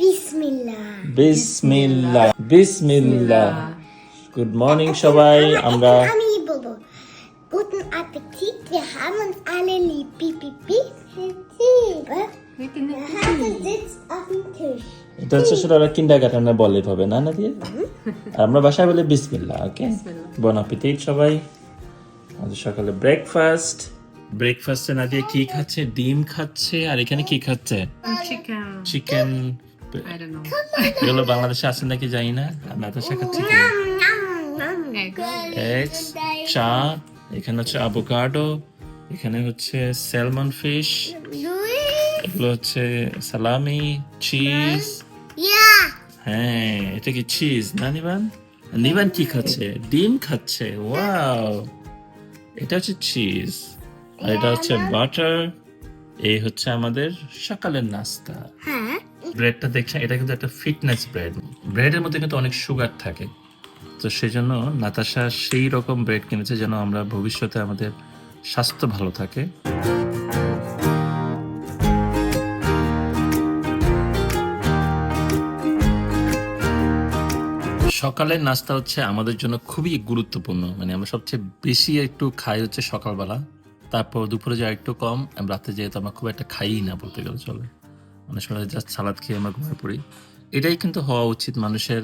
বিসমিল্লাহ। বিসমিল্লাহ বিসমিল্লাহ। গুড মর্নিং সবাই আমরা আমি বলব Guten Appetit, wir haben uns alle lieb. Tisch. এটা হচ্ছে সেটা ওরা কিন্ডার গার্ডেনে বলে হবে না না দিয়ে আর আমরা বাসায় বলে বিসমিল্লাহ ওকে বন অ্যাপিটাইট সবাই। আমাদের সকালে ব্রেকফাস্ট ব্রেকফাস্টে না দিয়ে কি খাচ্ছে? ডিম খাচ্ছে আর এখানে কি খাচ্ছে? Chicken chicken. এগুলো বাংলাদেশে আছে নাকি জানি না। আর নাতাশা খাচ্ছে কি? Nom, nom, nom. Egg. Eggs চা এখানে হচ্ছে অ্যাভোকাডো এখানে হচ্ছে স্যালমন ফিশ এগুলো হচ্ছে সালামি চিজ হ্যাঁ এটা কি চিজ না নিবান? নিবান কি খাচ্ছে? ডিম খাচ্ছে ওয়াও এটা হচ্ছে চিজ আর এটা হচ্ছে বাটার এই হচ্ছে আমাদের সকালের নাস্তা। হ্যাঁ। ব্রেডটা দেখছেন, এটা কিন্তু একটা ফিটনেস ব্রেড ব্রেডের মধ্যে কিন্তু অনেক সুগার থাকে। তো সেই জন্য নাতাশা সেই রকম ব্রেড কিনেছে যেন আমরা ভবিষ্যতে আমাদের স্বাস্থ্য ভালো থাকে। সকালের নাস্তা হচ্ছে আমাদের জন্য খুবই গুরুত্বপূর্ণ। মানে আমরা সবচেয়ে বেশি একটু খাই হচ্ছে সকালবেলা। তারপর দুপুরে যা একটু কম, রাতে যেহেতু আমরা খুব একটা খাইই না বলতে গেলে চলে। অনেক সময় জাস্ট সালাদ খেয়ে আমরা ঘুমিয়ে পড়ি। এটাই কিন্তু হওয়া উচিত মানুষের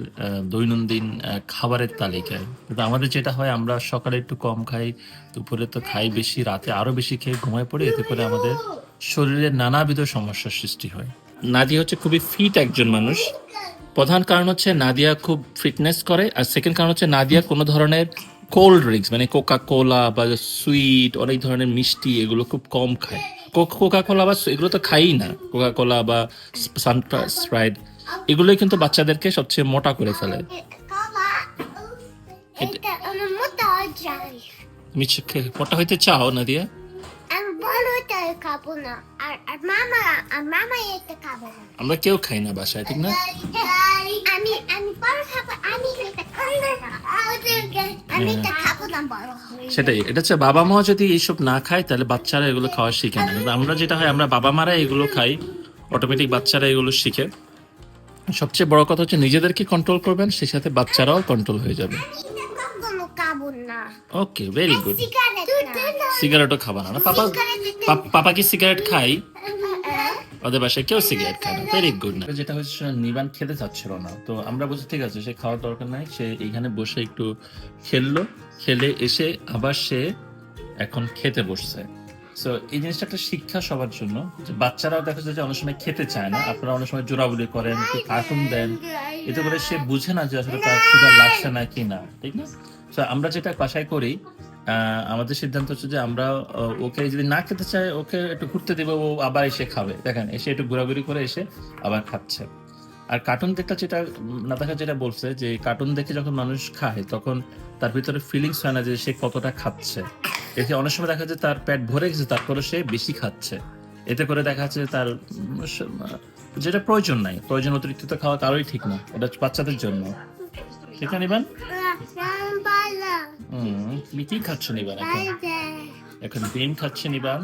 দৈনন্দিন খাবারের তালিকায়। কিন্তু আমাদের যেটা হয়, আমরা সকালে একটু কম খাই, দুপুরে তো খাই বেশি, রাতে আরও বেশি খেয়ে ঘুমায় পড়ি, এতে করে আমাদের শরীরে নানাবিধ সমস্যার সৃষ্টি হয়। নাদিয়া হচ্ছে খুবই ফিট একজন মানুষ। প্রধান কারণ হচ্ছে নাদিয়া খুব ফিটনেস করে, আর সেকেন্ড কারণ হচ্ছে নাদিয়া কোনো ধরনের কোল্ড ড্রিঙ্কস মানে কোকা কোলা বা সুইট অনেক ধরনের মিষ্টি, এগুলো খুব কম খায়। কোকা কোলা বা এগুলো তো খাই না কোকা কোলা বা স্প্রাইট এগুলোই কিন্তু বাচ্চাদেরকে সবচেয়ে মোটা করে ফেলে Mama. মোটা হইতে চাও না না আমরা কেউ খাই না বাসায় ঠিক না আমি আমি আমি আমি সেটাই। এটা হচ্ছে বাবা মা যদি এইসব না খায় তাহলে বাচ্চারা এগুলো খাওয়া শিখে না। কিন্তু আমরা যেটা হয় আমরা বাবা মারা এগুলো খাই অটোমেটিক বাচ্চারা এগুলো শিখে। সবচেয়ে বড় কথা হচ্ছে নিজেদেরকে কন্ট্রোল করবেন? সেই সাথে বাচ্চারাও কন্ট্রোল হয়ে যাবে। ওকে ভেরি গুড সিগারেটও খাবা না। পাপা পাপ- কি সিগারেট খাই ওদের বাসায় কেউ সিগারেট খায় না। ভেরি গুড না যেটা হচ্ছে সে নিবান খেতে চাচ্ছিল না। তো আমরা বলছি ঠিক আছে, সে খাওয়ার দরকার নাই। সে এইখানে বসে একটু খেললো, খেলে এসে আবার সে এখন খেতে বসছে। সো এই জিনিসটা একটা শিক্ষা সবার জন্য। যে বাচ্চারাও দেখা যায় যে অনেক সময় খেতে চায় না। আপনারা অনেক সময় জোরাবুলি করেন, একটু কার্টুন দেন। এতে করে সে বুঝে না যে আসলে তার ক্ষুধা লাগছে না কি না ঠিক না? তো আমরা যেটা বাসায় করি আমাদের সিদ্ধান্ত হচ্ছে যে আমরা ওকে যদি না খেতে চায়, ওকে একটু ঘুরতে দেবো, ও আবার এসে খাবে। দেখেন, এসে একটু ঘোরাঘুরি করে এসে আবার খাচ্ছে। আর কার্টুন দেখটা যেটা না নাতাশা যেটা বলছে যে কার্টুন দেখে যখন মানুষ খায়, তখন তার ভিতরে ফিলিংস হয় না যে সে কতটা খাচ্ছে। এতে অনেক সময় দেখা যায় তার পেট ভরে গেছে তারপরে সে বেশি খাচ্ছে। এতে করে দেখা যাচ্ছে তার যেটা প্রয়োজন নাই। প্রয়োজন অতিরিক্ত খাওয়া কারোই ঠিক না, এটা বাচ্চাদের জন্য। ঠিক না হুম তুমি কি এখন এখন ডিম খাচ্ছে নিবান